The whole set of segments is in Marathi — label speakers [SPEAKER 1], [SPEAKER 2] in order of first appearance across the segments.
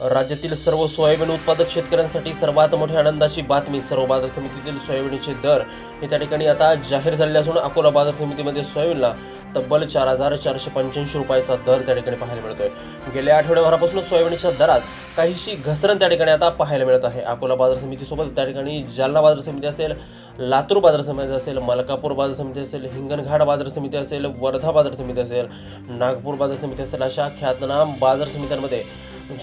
[SPEAKER 1] राज्यातील सर्व सोयाबीन उत्पादक शेतकऱ्यांसाठी सर्वात मोठी आनंदाची बातमी सर्व बाजार समितीतील सोयाबीनचे दर हे त्या ठिकाणी आता जाहीर झालेले असून अकोला बाजार समितीमध्ये सोयाबीनला तब्बल चार हजार चारशे पंच्याऐंशी रुपयाचा दर त्या ठिकाणी पाहायला मिळतोय. गेल्या आठवड्याभरापासून सोयाबीनच्या दरात काहीशी घसरण त्या ठिकाणी आता पाहायला मिळत आहे. अकोला बाजार समितीसोबत त्या ठिकाणी जालना बाजार समिती असेल लातूर बाजार समिती असेल मलकापूर बाजार समिती असेल हिंगणघाट बाजार समिती असेल वर्धा बाजार समिती असेल नागपूर बाजार समिती असेल अशा ख्यातनाम बाजार समित्यांमध्ये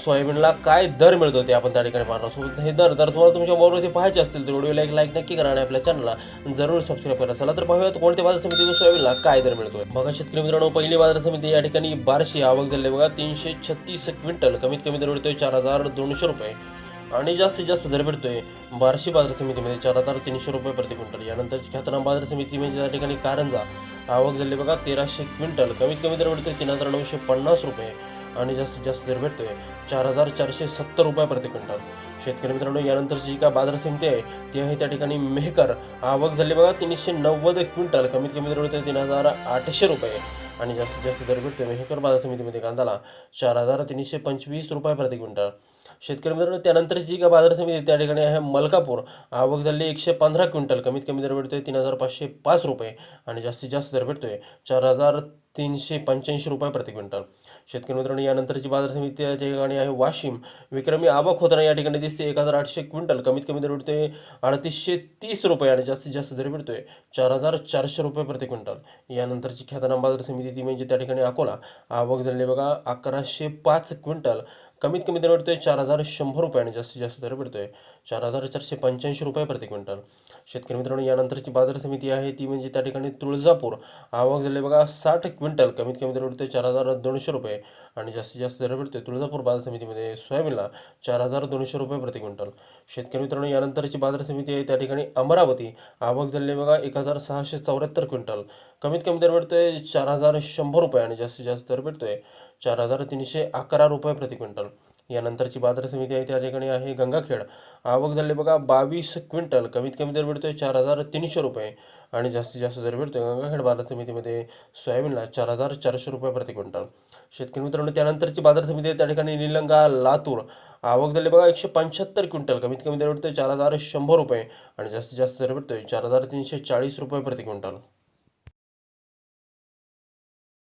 [SPEAKER 1] सोयाबीनला काय दर मिळतो ते आपण त्या ठिकाणी पाहणार आहोत. हे दर जर तुम्हाला तुमच्या मोबाईलवरती पाहायचे असतील तर व्हिडिओला एक लाईक नक्की करा आणि आपल्या चॅनलला जरूर सबस्क्राईब करा. चला तर पाहूयात कोणत्या बाजार समितीतून सोयाबीनला काय दर मिळतोय. बघा शेतकरी मित्रांनो पहिली बाजार समिती या ठिकाणी बारशे आवक झाली बघा तीनशे छत्तीस क्विंटल कमीत कमी दर मिळतोय चार हजार दोनशे रुपये. आणि जास्तीत जास्त दर भेटतोय बार्शी बाजार समितीमध्ये चार हजार तीनशे रुपये प्रति क्विंटल. यानंतर ख्यातनाम बाजार समिती म्हणजे त्या ठिकाणी कारंजा. आवक झाली बघा तेराशे क्विंटल कमीत कमी दर भेटतोय तीन हजार नऊशे पन्नास रुपये. आणि जास्तीत जास्त दर भेटतोय. चार हजार चारशे सत्तर रुपये प्रति क्विंटल. शेतकरी मित्रांनो यानंतरची जी काय बाजार समिती आहे ती आहे त्या ठिकाणी मेहकर. आवक झाली बघा तीनशे नव्वद क्विंटल. कमीत कमी दर भेटतोय तीन हजार आठशे रुपये. आणि जास्तीत जास्त दर भेटतोय मेहकर बाजार समितीमध्ये कांदाला चार हजार तीनशे पंचवीस रुपये प्रति क्विंटल. शेतकरी मित्रांनो त्यानंतरची जी काय बाजार समिती त्या ठिकाणी आहे मलकापूर. आवक झाली एकशे पंधरा क्विंटल. कमीत कमी दर भेटतोय तीन हजार पाचशे पाच रुपये. आणि जास्तीत जास्त दर भेटतोय चार हजार तीनशे पंच्याऐंशी रुपये प्रति क्विंटल. शेतकरी मित्रांनो यानंतरची बाजार समिती या ठिकाणी आहे वाशिम विक्रमी आवक होताना या ठिकाणी दिसते. एक हजार आठशे क्विंटल कमीत कमी दर भेटतोय अडतीसशे तीस रुपये आणि जास्तीत जास्त दर भेटतोय चार हजार चारशे रुपये प्रति क्विंटल. यानंतरची ख्यातनाम बाजार समिती ती म्हणजे त्या ठिकाणी अकोला. आवक झाली बघा अकराशे पाच क्विंटल. कमीत कमी दर भेटतोय चार हजार शंभर रुपये आणि जास्तीत जास्त दर पडतोय चार हजार चारशे पंच्याऐंशी रुपये प्रति क्विंटल. शेतकरी मित्रांनो यानंतरची बाजार समिती आहे ती म्हणजे त्या ठिकाणी तुळजापूर. आवक झाले बघा साठ क्विंटल कमीत कमी दर भेटतोय चार हजार दोनशे रुपये आणि जास्तीत जास्त दर पडतोय तुळजापूर बाजार समितीमध्ये. सोयाबीनला चार हजार दोनशे रुपये प्रति क्विंटल. शेतकरी मित्रांनो यानंतरची बाजार समिती आहे त्या ठिकाणी अमरावती. आवक झाले बघा एक हजार सहाशे चौऱ्याहत्तर क्विंटल. कमीत कमी दर भेटतोय चार हजार शंभर रुपये आणि जास्तीत जास्त दर भेटतोय चार हजार तीनशे अकरा रुपये प्रति क्विंटल. यानंतरची बाजार समिती आहे त्या ठिकाणी आहे गंगाखेड. आवक झाले बघा बावीस क्विंटल. कमीत कमी दर भेटतोय चार हजार तीनशे रुपये. आणि जास्तीत जास्त दर भेटतोय गंगाखेड बाजार समितीमध्ये सोयाबीनला चार हजार चारशे रुपये प्रति क्विंटल. शेतकरी मित्रांनो त्यानंतरची बाजार समिती आहे त्या ठिकाणी निलंगा लातूर. आवक झाली बघा एकशे पंच्याहत्तर क्विंटल. कमीत कमी दर भेटतोय चार हजार शंभर रुपये. आणि जास्तीत जास्त दर भेटतोय चार हजार तीनशे चाळीस रुपये प्रति क्विंटल.